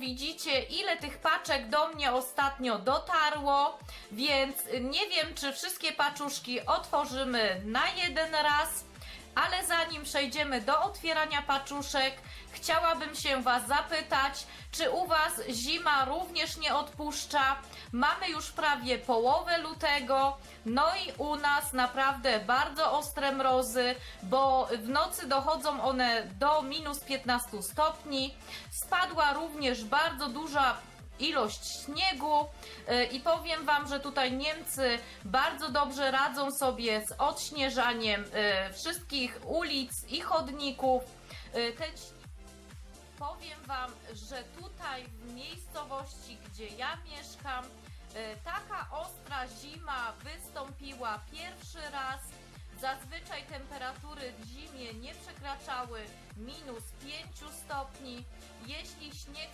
widzicie, ile tych paczek do mnie ostatnio dotarło, więc nie wiem, czy wszystkie paczuszki otworzymy na jeden raz, ale zanim przejdziemy do otwierania paczuszek, chciałabym się Was zapytać, czy u Was zima również nie odpuszcza? Mamy już prawie połowę lutego, no i u nas naprawdę bardzo ostre mrozy, bo w nocy dochodzą one do minus 15 stopni. Spadła również bardzo duża ilość śniegu yy, i powiem Wam, że tutaj Niemcy bardzo dobrze radzą sobie z odśnieżaniem yy, wszystkich ulic i chodników. Te Powiem Wam, że tutaj w miejscowości, gdzie ja mieszkam, e, taka ostra zima wystąpiła pierwszy raz. Zazwyczaj temperatury w zimie nie przekraczały minus 5 stopni. Jeśli śnieg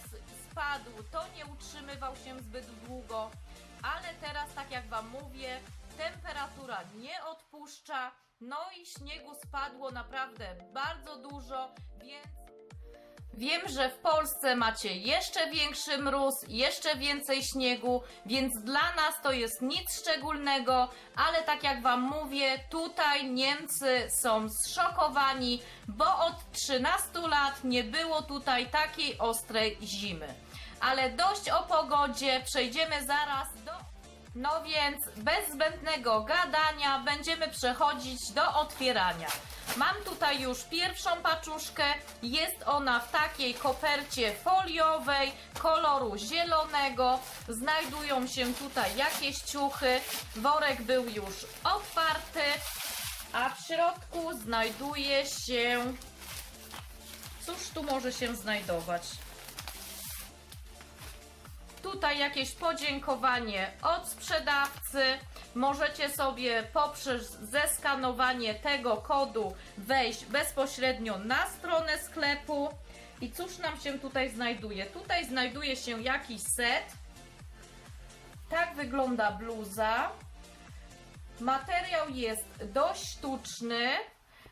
spadł, to nie utrzymywał się zbyt długo, ale teraz, tak jak Wam mówię, temperatura nie odpuszcza. No i śniegu spadło naprawdę bardzo dużo, więc Wiem, że w Polsce macie jeszcze większy mróz, jeszcze więcej śniegu, więc dla nas to jest nic szczególnego, ale tak jak Wam mówię, tutaj Niemcy są zszokowani, bo od 13 lat nie było tutaj takiej ostrej zimy. Ale dość o pogodzie, przejdziemy zaraz do no więc bez zbędnego gadania będziemy przechodzić do otwierania. Mam tutaj już pierwszą paczuszkę. Jest ona w takiej kopercie foliowej koloru zielonego. Znajdują się tutaj jakieś ciuchy. Worek był już otwarty, a w środku znajduje się. Cóż tu może się znajdować? Tutaj jakieś podziękowanie od sprzedawcy. Możecie sobie poprzez zeskanowanie tego kodu wejść bezpośrednio na stronę sklepu. I cóż nam się tutaj znajduje? Tutaj znajduje się jakiś set. Tak wygląda bluza. Materiał jest dość sztuczny,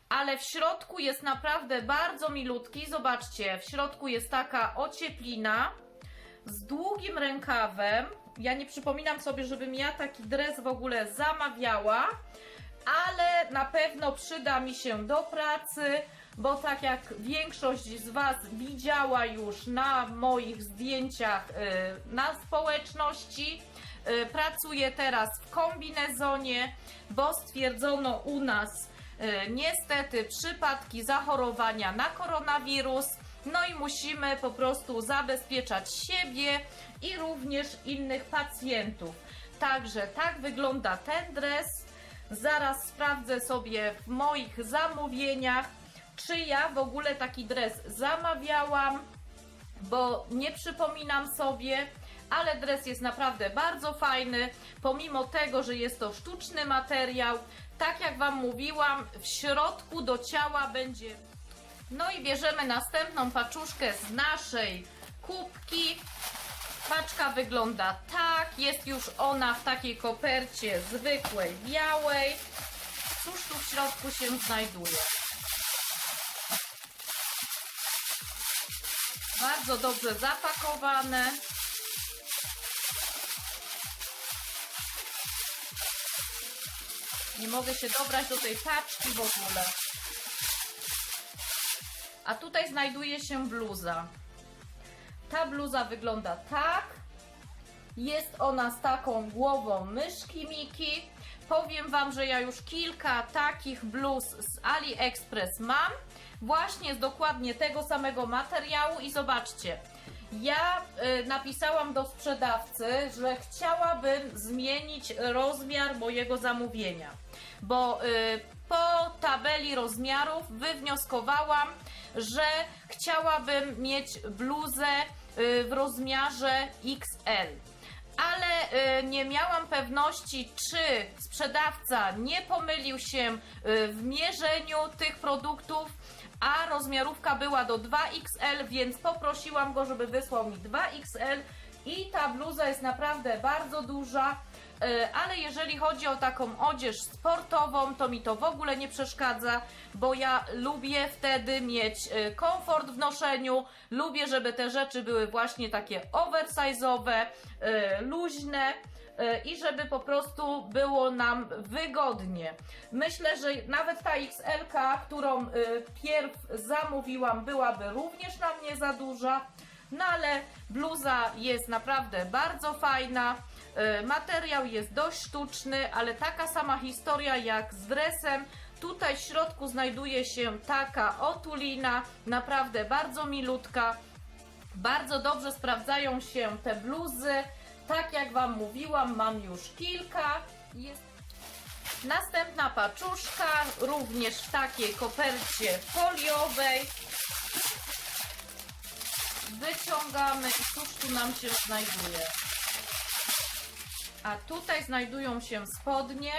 ale w środku jest naprawdę bardzo milutki. Zobaczcie, w środku jest taka ocieplina z długim rękawem. Ja nie przypominam sobie, żebym ja taki dres w ogóle zamawiała, ale na pewno przyda mi się do pracy, bo tak jak większość z Was widziała już na moich zdjęciach y, na społeczności, y, pracuję teraz w kombinezonie, bo stwierdzono u nas y, niestety przypadki zachorowania na koronawirus. No i musimy po prostu zabezpieczać siebie i również innych pacjentów. Także tak wygląda ten dres. Zaraz sprawdzę sobie w moich zamówieniach, czy ja w ogóle taki dres zamawiałam, bo nie przypominam sobie, ale dres jest naprawdę bardzo fajny, pomimo tego, że jest to sztuczny materiał. Tak jak Wam mówiłam, w środku do ciała będzie no i bierzemy następną paczuszkę z naszej kubki. Paczka wygląda tak. Jest już ona w takiej kopercie zwykłej, białej. Cóż tu w środku się znajduje? Bardzo dobrze zapakowane. Nie mogę się dobrać do tej paczki w ogóle. A tutaj znajduje się bluza. Ta bluza wygląda tak. Jest ona z taką głową myszki Miki. Powiem Wam, że ja już kilka takich bluz z AliExpress mam. Właśnie z dokładnie tego samego materiału i zobaczcie. Ja y, napisałam do sprzedawcy, że chciałabym zmienić rozmiar mojego zamówienia, bo y, po tabeli rozmiarów wywnioskowałam, że chciałabym mieć bluzę y, w rozmiarze XL. Ale y, nie miałam pewności, czy sprzedawca nie pomylił się y, w mierzeniu tych produktów, a rozmiarówka była do 2XL, więc poprosiłam go, żeby wysłał mi 2XL i ta bluza jest naprawdę bardzo duża. E, Ale jeżeli chodzi o taką odzież sportową, to mi to w ogóle nie przeszkadza, bo ja lubię wtedy mieć e, komfort w noszeniu, lubię, żeby te rzeczy były właśnie takie oversize'owe, e, luźne i żeby po prostu było nam wygodnie. Myślę, że nawet ta XL, którą pierw zamówiłam, byłaby również na mnie za duża. No ale bluza jest naprawdę bardzo fajna. E, Materiał jest dość sztuczny, ale taka sama historia jak z dresem. Tutaj w środku znajduje się taka otulina, naprawdę bardzo milutka. Bardzo dobrze sprawdzają się te bluzy. Tak jak Wam mówiłam, mam już kilka. Jest Następna paczuszka, również w takiej kopercie foliowej. Wyciągamy i cóż tu nam się znajduje? A tutaj znajdują się spodnie.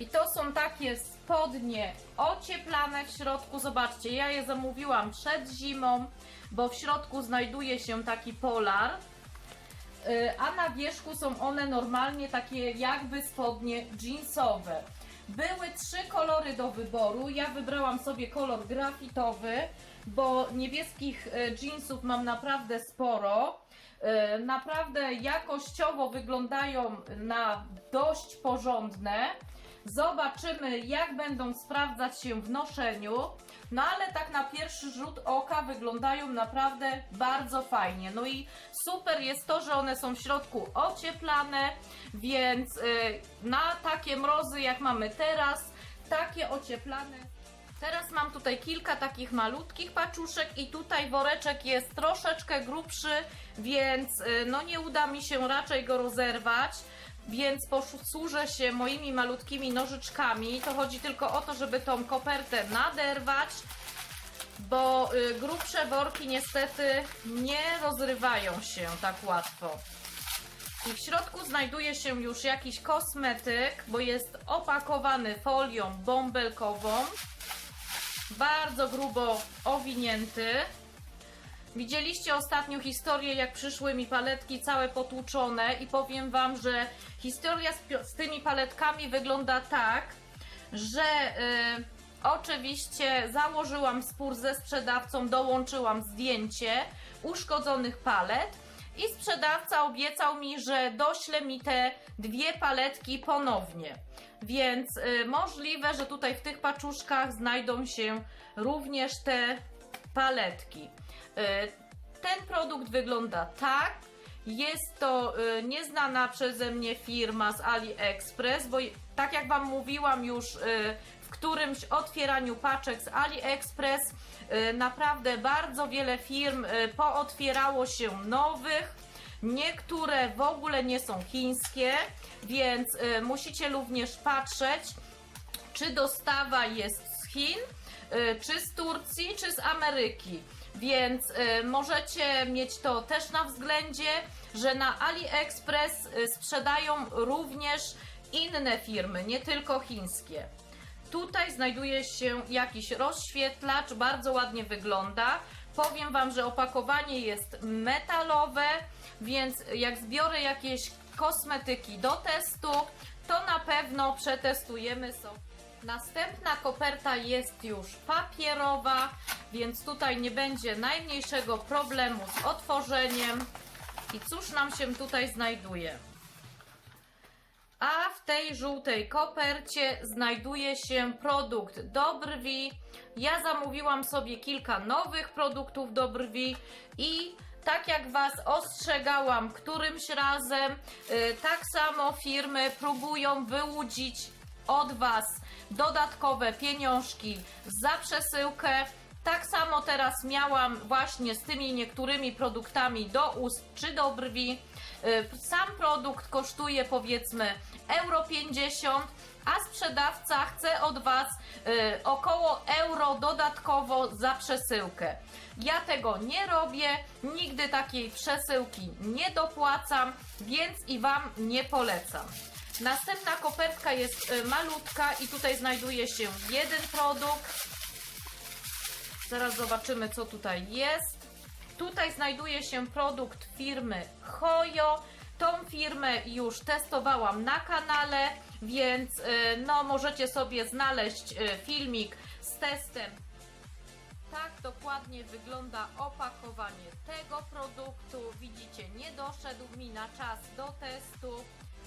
I to są takie spodnie ocieplane w środku. Zobaczcie, ja je zamówiłam przed zimą, bo w środku znajduje się taki polar. Y, A na wierzchu są one normalnie takie jakby spodnie jeansowe. Były trzy kolory do wyboru. Ja wybrałam sobie kolor grafitowy, bo niebieskich y, jeansów mam naprawdę sporo. Y, Naprawdę jakościowo wyglądają na dość porządne. Zobaczymy, jak będą sprawdzać się w noszeniu. No ale tak na pierwszy rzut oka wyglądają naprawdę bardzo fajnie. No i super jest to, że one są w środku ocieplane, więc y, na takie mrozy jak mamy teraz, takie ocieplane. Teraz mam tutaj kilka takich malutkich paczuszek i tutaj woreczek jest troszeczkę grubszy, więc y, no nie uda mi się raczej go rozerwać. Więc posłużę się moimi malutkimi nożyczkami. To chodzi tylko o to, żeby tą kopertę naderwać, bo y, grubsze worki niestety nie rozrywają się tak łatwo. I w środku znajduje się już jakiś kosmetyk, bo jest opakowany folią bąbelkową. Bardzo grubo owinięty. Widzieliście ostatnio historię, jak przyszły mi paletki całe potłuczone i powiem Wam, że historia z, z tymi paletkami wygląda tak, że y, oczywiście założyłam spór ze sprzedawcą, dołączyłam zdjęcie uszkodzonych palet i sprzedawca obiecał mi, że dośle mi te dwie paletki ponownie. Więc y, możliwe, że tutaj w tych paczuszkach znajdą się również te paletki. Y, Ten produkt wygląda tak. Jest to y, nieznana przeze mnie firma z AliExpress, bo tak jak Wam mówiłam już którymś otwieraniu paczek z AliExpress, y, naprawdę bardzo wiele firm y, pootwierało się nowych. Niektóre w ogóle nie są chińskie, więc y, musicie również patrzeć, czy dostawa jest z Chin, czy z Turcji, czy z Ameryki. Więc możecie mieć to też na względzie, że na AliExpress sprzedają również inne firmy, nie tylko chińskie. Tutaj znajduje się jakiś rozświetlacz, bardzo ładnie wygląda. Powiem Wam, że opakowanie jest metalowe, więc jak zbiorę jakieś kosmetyki do testu, to na pewno przetestujemy sobie. Następna koperta jest już papierowa, więc tutaj nie będzie najmniejszego problemu z otworzeniem. I cóż nam się tutaj znajduje? A w tej żółtej kopercie znajduje się produkt do brwi. Ja zamówiłam sobie kilka nowych produktów do brwi i tak jak Was ostrzegałam którymś razem, y, tak samo firmy próbują wyłudzić od Was dodatkowe pieniążki za przesyłkę. Tak samo teraz miałam właśnie z tymi niektórymi produktami do ust czy do brwi. Y, Sam produkt kosztuje powiedzmy euro 50, a sprzedawca chce od Was y, około euro dodatkowo za przesyłkę. Ja tego nie robię, nigdy takiej przesyłki nie dopłacam, więc i Wam nie polecam. Następna kopertka jest y, malutka i tutaj znajduje się jeden produkt. Zaraz zobaczymy, co tutaj jest. Tutaj znajduje się produkt firmy Hoyo. Tą firmę już testowałam na kanale, więc y, no możecie sobie znaleźć y, filmik z testem. Tak dokładnie wygląda opakowanie tego produktu. Widzicie, nie doszedł mi na czas do testu.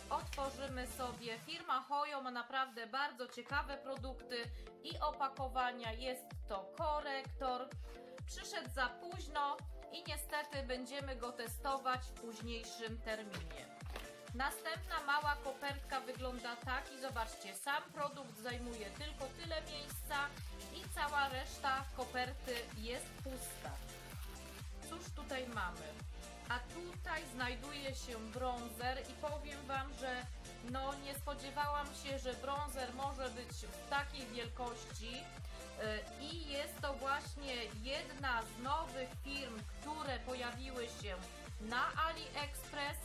Otworzymy sobie. Firma Hoyo ma naprawdę bardzo ciekawe produkty i opakowania. Jest to korektor. Przyszedł za późno i niestety będziemy go testować w późniejszym terminie. Następna mała kopertka wygląda tak i zobaczcie, sam produkt zajmuje tylko tyle miejsca i cała reszta koperty jest pusta. Cóż tutaj mamy? A tutaj znajduje się bronzer i powiem Wam, że no nie spodziewałam się, że bronzer może być w takiej wielkości Yy, i jest to właśnie jedna z nowych firm, które pojawiły się na AliExpress.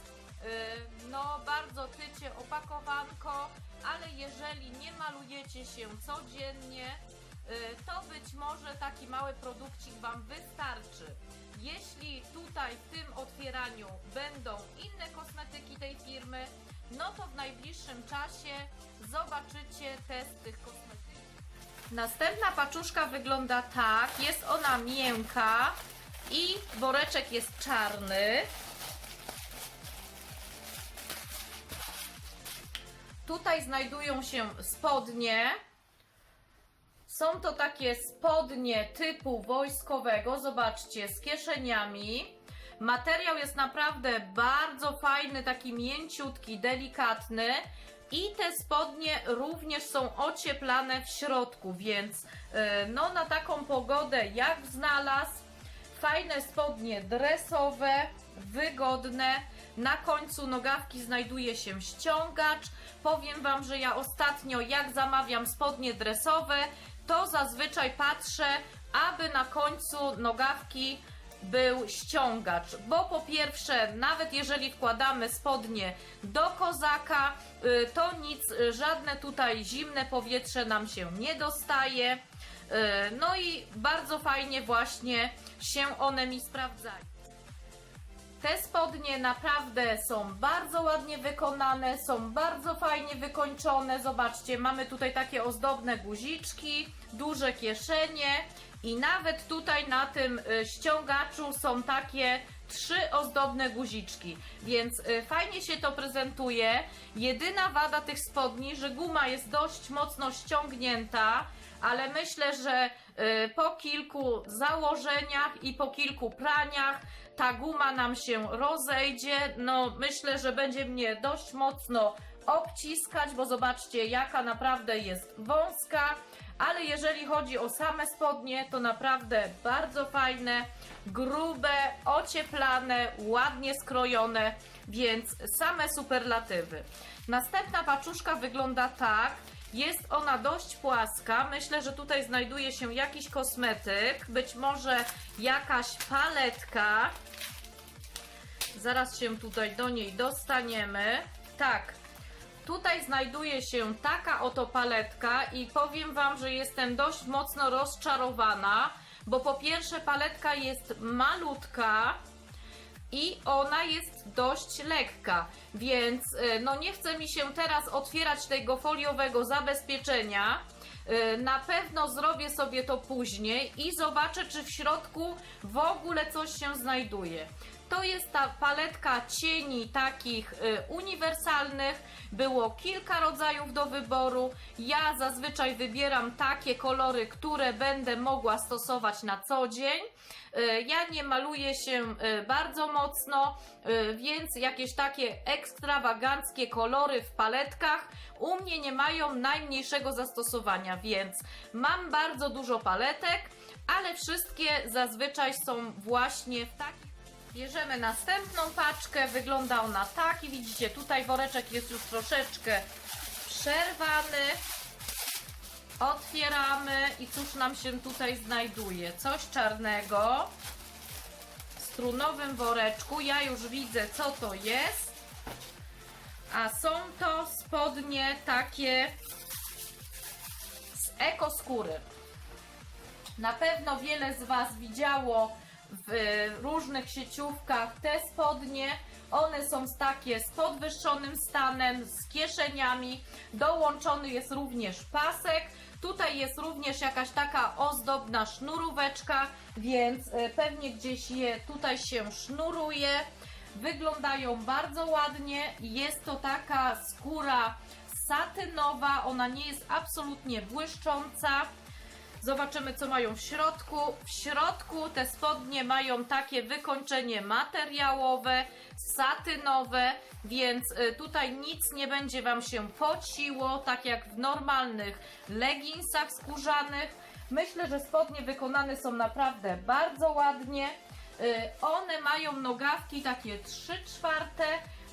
Yy, No bardzo tycie opakowanko, ale jeżeli nie malujecie się codziennie, yy, to być może taki mały produkcik Wam wystarczy. Jeśli tutaj w tym otwieraniu będą inne kosmetyki tej firmy, no to w najbliższym czasie zobaczycie test tych kosmetyków. Następna paczuszka wygląda tak. Jest ona miękka i woreczek jest czarny. Tutaj znajdują się spodnie. Są to takie spodnie typu wojskowego, zobaczcie, z kieszeniami. Materiał jest naprawdę bardzo fajny, taki mięciutki, delikatny. I te spodnie również są ocieplane w środku, więc yy, no na taką pogodę jak znalazł. Fajne spodnie dresowe, wygodne. Na końcu nogawki znajduje się ściągacz. Powiem Wam, że ja ostatnio jak zamawiam spodnie dresowe, to zazwyczaj patrzę, aby na końcu nogawki był ściągacz, bo po pierwsze, nawet jeżeli wkładamy spodnie do kozaka, y, to nic, y, żadne tutaj zimne powietrze nam się nie dostaje. Y, No i bardzo fajnie właśnie się one mi sprawdzają. Te spodnie naprawdę są bardzo ładnie wykonane, są bardzo fajnie wykończone. Zobaczcie, mamy tutaj takie ozdobne guziczki, duże kieszenie i nawet tutaj na tym y, ściągaczu są takie trzy ozdobne guziczki, więc y, fajnie się to prezentuje. Jedyna wada tych spodni, że guma jest dość mocno ściągnięta, ale myślę, że y, po kilku założeniach i po kilku praniach ta guma nam się rozejdzie. No, myślę, że będzie mnie dość mocno obciskać, bo zobaczcie, jaka naprawdę jest wąska. Ale jeżeli chodzi o same spodnie, to naprawdę bardzo fajne, grube, ocieplane, ładnie skrojone, więc same superlatywy. Następna paczuszka wygląda tak. Jest ona dość płaska. Myślę, że tutaj znajduje się jakiś kosmetyk, być może jakaś paletka. Zaraz się tutaj do niej dostaniemy. Tak, tutaj znajduje się taka oto paletka i powiem Wam, że jestem dość mocno rozczarowana, bo po pierwsze paletka jest malutka i ona jest dość lekka, więc y, no nie chce mi się teraz otwierać tego foliowego zabezpieczenia. Y, Na pewno zrobię sobie to później i zobaczę, czy w środku w ogóle coś się znajduje. To jest ta paletka cieni takich y, uniwersalnych. Było kilka rodzajów do wyboru. Ja zazwyczaj wybieram takie kolory, które będę mogła stosować na co dzień. Y, Ja nie maluję się y, bardzo mocno, y, więc jakieś takie ekstrawaganckie kolory w paletkach u mnie nie mają najmniejszego zastosowania, więc mam bardzo dużo paletek, ale wszystkie zazwyczaj są właśnie w takich Bierzemy następną paczkę, wygląda ona tak i widzicie, tutaj woreczek jest już troszeczkę przerwany. Otwieramy i cóż nam się tutaj znajduje? Coś czarnego w strunowym woreczku. Ja już widzę, co to jest. A są to spodnie takie z ekoskóry. Na pewno wiele z Was widziało w różnych sieciówkach te spodnie. One są takie z podwyższonym stanem, z kieszeniami. Dołączony jest również pasek. Tutaj jest również jakaś taka ozdobna sznuróweczka, więc e, pewnie gdzieś je tutaj się sznuruje. Wyglądają bardzo ładnie. Jest to taka skóra satynowa, ona nie jest absolutnie błyszcząca. Zobaczymy, co mają w środku. W środku te spodnie mają takie wykończenie materiałowe, satynowe, więc y, tutaj nic nie będzie Wam się pociło, tak jak w normalnych leginsach skórzanych. Myślę, że spodnie wykonane są naprawdę bardzo ładnie. Y, One mają nogawki takie 3 czwarte,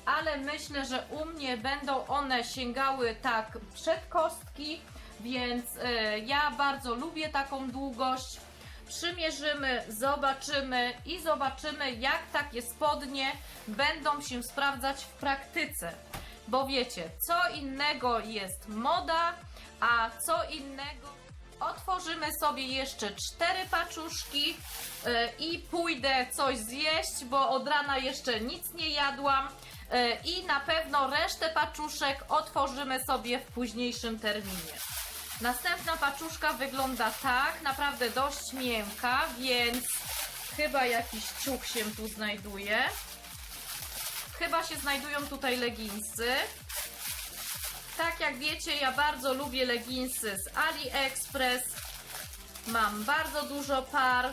ale myślę, że u mnie będą one sięgały tak przed kostki, więc y, ja bardzo lubię taką długość. Przymierzymy, zobaczymy i zobaczymy, jak takie spodnie będą się sprawdzać w praktyce. Bo wiecie, co innego jest moda, a co innego Otworzymy sobie jeszcze cztery paczuszki yy, i pójdę coś zjeść, bo od rana jeszcze nic nie jadłam. Yy, I na pewno resztę paczuszek otworzymy sobie w późniejszym terminie. Następna paczuszka wygląda tak, naprawdę dość miękka, więc chyba jakiś ciuch się tu znajduje. Chyba się znajdują tutaj leginsy. Tak jak wiecie, ja bardzo lubię leginsy z AliExpress. Mam bardzo dużo par.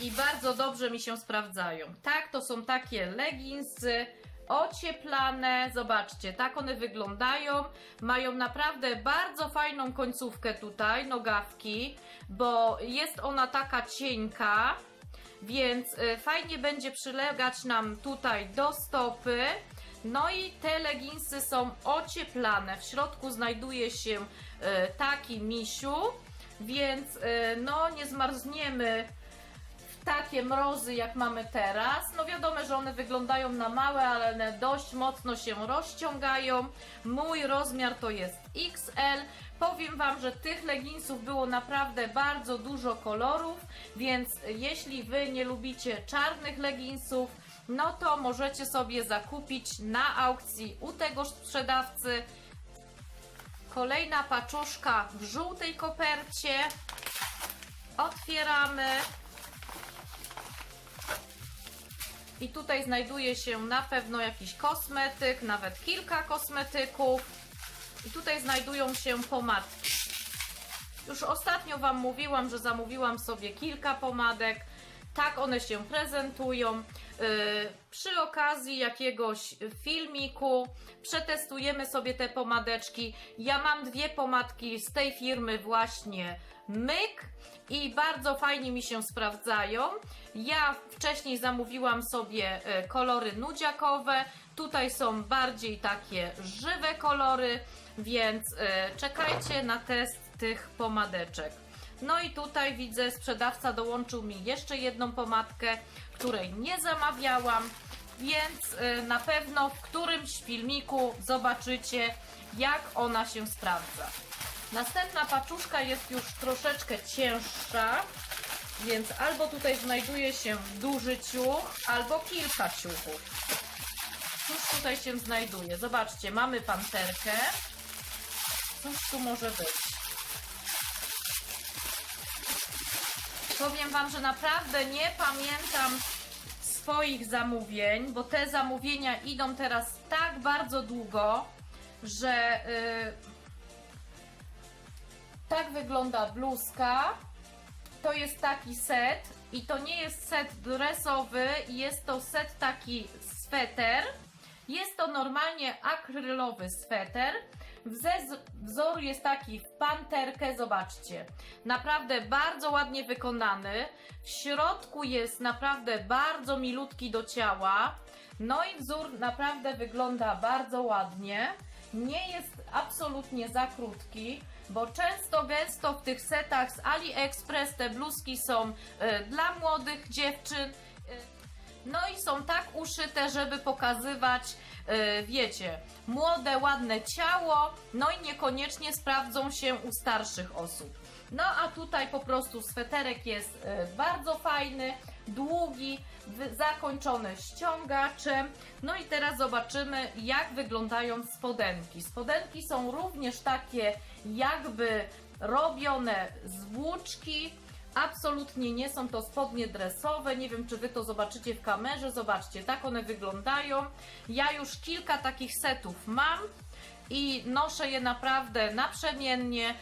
I bardzo dobrze mi się sprawdzają. Tak, to są takie leginsy ocieplane. Zobaczcie, tak one wyglądają. Mają naprawdę bardzo fajną końcówkę tutaj, nogawki, bo jest ona taka cienka, więc y, fajnie będzie przylegać nam tutaj do stopy. No i te leginsy są ocieplane. W środku znajduje się y, taki misiu, więc y, no nie zmarzniemy takie mrozy jak mamy teraz. No wiadomo, że one wyglądają na małe, ale one dość mocno się rozciągają. Mój rozmiar to jest XL. Powiem Wam, że tych leginsów było naprawdę bardzo dużo kolorów, więc jeśli Wy nie lubicie czarnych leginsów, no to możecie sobie zakupić na aukcji u tego sprzedawcy. Kolejna paczuszka w żółtej kopercie. Otwieramy. I tutaj znajduje się na pewno jakiś kosmetyk, nawet kilka kosmetyków. I tutaj znajdują się pomadki. Już ostatnio Wam mówiłam, że zamówiłam sobie kilka pomadek. Tak one się prezentują. Yy, przy okazji jakiegoś filmiku przetestujemy sobie te pomadeczki. Ja mam dwie pomadki z tej firmy właśnie Myk i bardzo fajnie mi się sprawdzają. Ja wcześniej zamówiłam sobie e, kolory nudziakowe. Tutaj są bardziej takie żywe kolory, więc e, czekajcie na test tych pomadeczek. No i tutaj widzę, sprzedawca dołączył mi jeszcze jedną pomadkę, której nie zamawiałam, więc y, na pewno w którymś filmiku zobaczycie, jak ona się sprawdza. Następna paczuszka jest już troszeczkę cięższa, więc albo tutaj znajduje się duży ciuch, albo kilka ciuchów. Cóż tutaj się znajduje? Zobaczcie, mamy panterkę. Cóż tu może być? Powiem Wam, że naprawdę nie pamiętam swoich zamówień, bo te zamówienia idą teraz tak bardzo długo, że yy, tak wygląda bluzka. To jest taki set i to nie jest set dresowy, jest to set taki sweter. Jest to normalnie akrylowy sweter. Wzór jest taki w panterkę, zobaczcie. Naprawdę bardzo ładnie wykonany. W środku jest naprawdę bardzo milutki do ciała. No i wzór naprawdę wygląda bardzo ładnie. Nie jest absolutnie za krótki, bo często gęsto w tych setach z AliExpress te bluzki są e, dla młodych dziewczyn. E, No i są tak uszyte, żeby pokazywać, e, wiecie, młode, ładne ciało, no i niekoniecznie sprawdzą się u starszych osób. No a tutaj po prostu sweterek jest e, bardzo fajny, długi, zakończony ściągaczem. No i teraz zobaczymy, jak wyglądają spodenki. Spodenki są również takie jakby robione z włóczki. Absolutnie nie są to spodnie dresowe. Nie wiem, czy wy to zobaczycie w kamerze. Zobaczcie, tak one wyglądają. Ja już kilka takich setów mam i noszę je naprawdę naprzemiennie.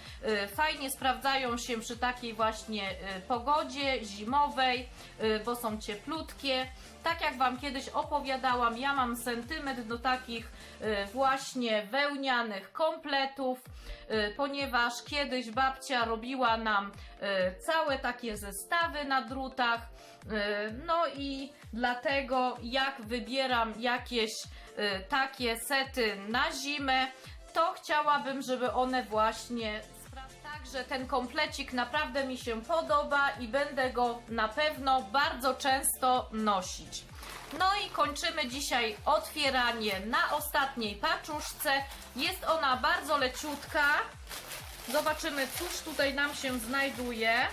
Y, Fajnie sprawdzają się przy takiej właśnie y, pogodzie zimowej, y, bo są cieplutkie. Tak jak Wam kiedyś opowiadałam, ja mam sentyment do takich y, właśnie wełnianych kompletów, y, ponieważ kiedyś babcia robiła nam y, całe takie zestawy na drutach. No i dlatego jak wybieram jakieś takie sety na zimę, to chciałabym, żeby one właśnie Także ten komplecik naprawdę mi się podoba i będę go na pewno bardzo często nosić. No i kończymy dzisiaj otwieranie na ostatniej paczuszce. Jest ona bardzo leciutka. Zobaczymy, cóż tutaj nam się znajduje.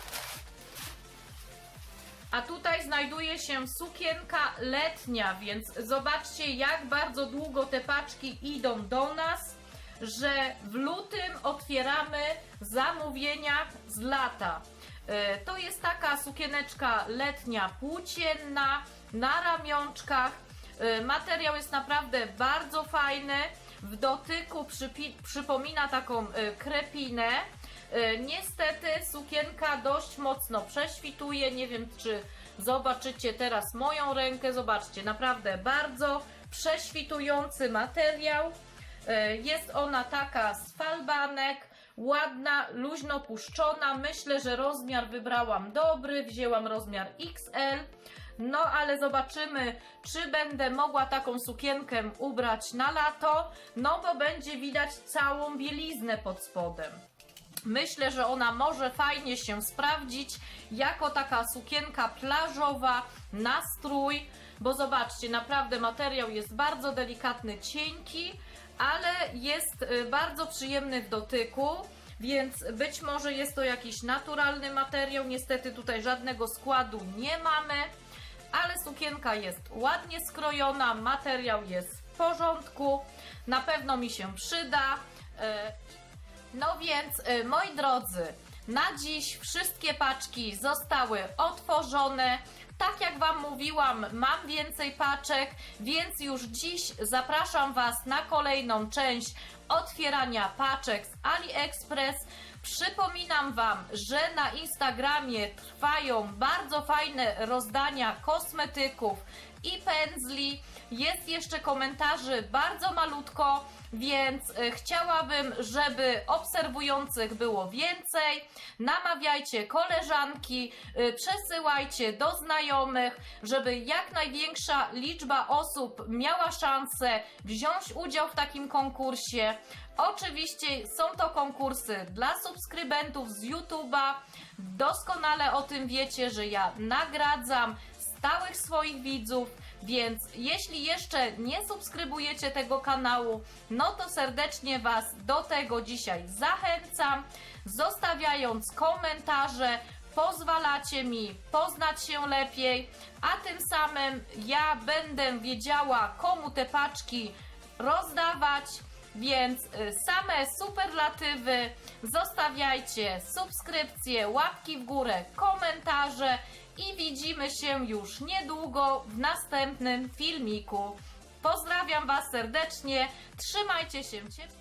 A tutaj znajduje się sukienka letnia, więc zobaczcie, jak bardzo długo te paczki idą do nas, że w lutym otwieramy zamówienia z lata. E, To jest taka sukieneczka letnia płócienna na ramionczkach. E, Materiał jest naprawdę bardzo fajny. W dotyku przypomina taką e, krepinę. Niestety sukienka dość mocno prześwituje. Nie wiem, czy zobaczycie teraz moją rękę. Zobaczcie, naprawdę bardzo prześwitujący materiał. E, Jest ona taka z falbanek, ładna, luźno puszczona. Myślę, że rozmiar wybrałam dobry, wzięłam rozmiar XL. No ale zobaczymy, czy będę mogła taką sukienkę ubrać na lato, no bo będzie widać całą bieliznę pod spodem. Myślę, że ona może fajnie się sprawdzić jako taka sukienka plażowa na strój, bo zobaczcie, naprawdę materiał jest bardzo delikatny, cienki, ale jest y, bardzo przyjemny w dotyku. Więc być może jest to jakiś naturalny materiał. Niestety tutaj żadnego składu nie mamy, ale sukienka jest ładnie skrojona, materiał jest w porządku. Na pewno mi się przyda. E, no więc, y, moi drodzy, na dziś wszystkie paczki zostały otworzone. Tak jak Wam mówiłam, mam więcej paczek, więc już dziś zapraszam Was na kolejną część otwierania paczek z AliExpress. Przypominam Wam, że na Instagramie trwają bardzo fajne rozdania kosmetyków i pędzli. Jest jeszcze komentarzy bardzo malutko, więc e, chciałabym, żeby obserwujących było więcej. Namawiajcie koleżanki, e, przesyłajcie do znajomych, żeby jak największa liczba osób miała szansę wziąć udział w takim konkursie. Oczywiście są to konkursy dla subskrybentów z YouTube'a. Doskonale o tym wiecie, że ja nagradzam stałych swoich widzów, więc jeśli jeszcze nie subskrybujecie tego kanału, no to serdecznie Was do tego dzisiaj zachęcam, zostawiając komentarze. Pozwalacie mi poznać się lepiej, a tym samym ja będę wiedziała, komu te paczki rozdawać. Więc y, same superlatywy zostawiajcie subskrypcje, łapki w górę, komentarze i widzimy się już niedługo w następnym filmiku. Pozdrawiam Was serdecznie, trzymajcie się ciepło.